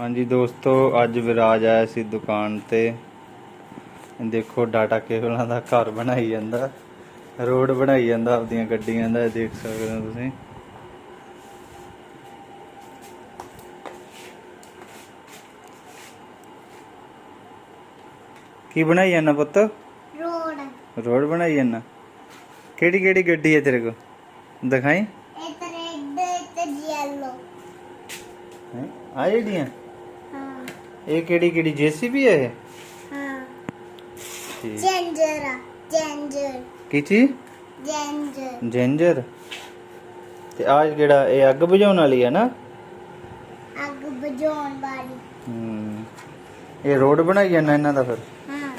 ਹਾਂਜੀ ਦੋਸਤੋ ਅੱਜ ਵਿਰਾਜ ਆਇਆ ਸੀ ਦੁਕਾਨ ਤੇ। ਦੇਖੋ ਡਾਟਾ ਕੇਬਲਾਂ ਦਾ ਘਰ ਬਣਾਈ ਜਾਂਦਾ। ਰੋਡ ਬਣਾਈ ਜਾਂਦਾ ਆਪਦੀਆਂ ਗੱਡੀਆਂ ਦਾ ਦੇਖ ਸਕਦੇ ਹੋ ਤੁਸੀਂ। ਕੀ ਬਣਾਈ ਜਾਂਦਾ ਪੁੱਤ? ਰੋਡ। ਰੋਡ ਬਣਾਈ ਜਾਂਦਾ। ਕਿਹੜੀ ਕਿਹੜੀ ਗੱਡੀ ਹੈ ਤੇਰੇ ਕੋਲ? ਦਿਖਾਈ। ਇਹ ਰੈੱਡ ਤੇ ਯੈਲੋ ਹੈਂ? ਜਿਹੜੀਆਂ? ਹਾਂ ਇਹ ਕਿਹੜੀ ਕਿਹੜੀ ਜੀਸੀਬੀ ਹੈ ਇਹ? ਹਾਂ। ਠੀਕ। ਜੈਂਜਰ ਆ ਜੈਂਜਰ ਕੀ ਚੀਜ਼? ਜੈਂਜਰ ਤੇ ਆਹ ਜਿਹੜਾ ਇਹ ਅੱਗ ਬੁਝਾਉਣ ਵਾਲੀ ਹੈ ਨਾ? ਅੱਗ ਬੁਝਾਉਣ ਵਾਲੀ। ਹਮ, ਇਹ ਰੋਡ ਬਣਾਈ ਜਾਂਦਾ ਇਹਨਾਂ ਦਾ ਫਿਰ? ਹਾਂ।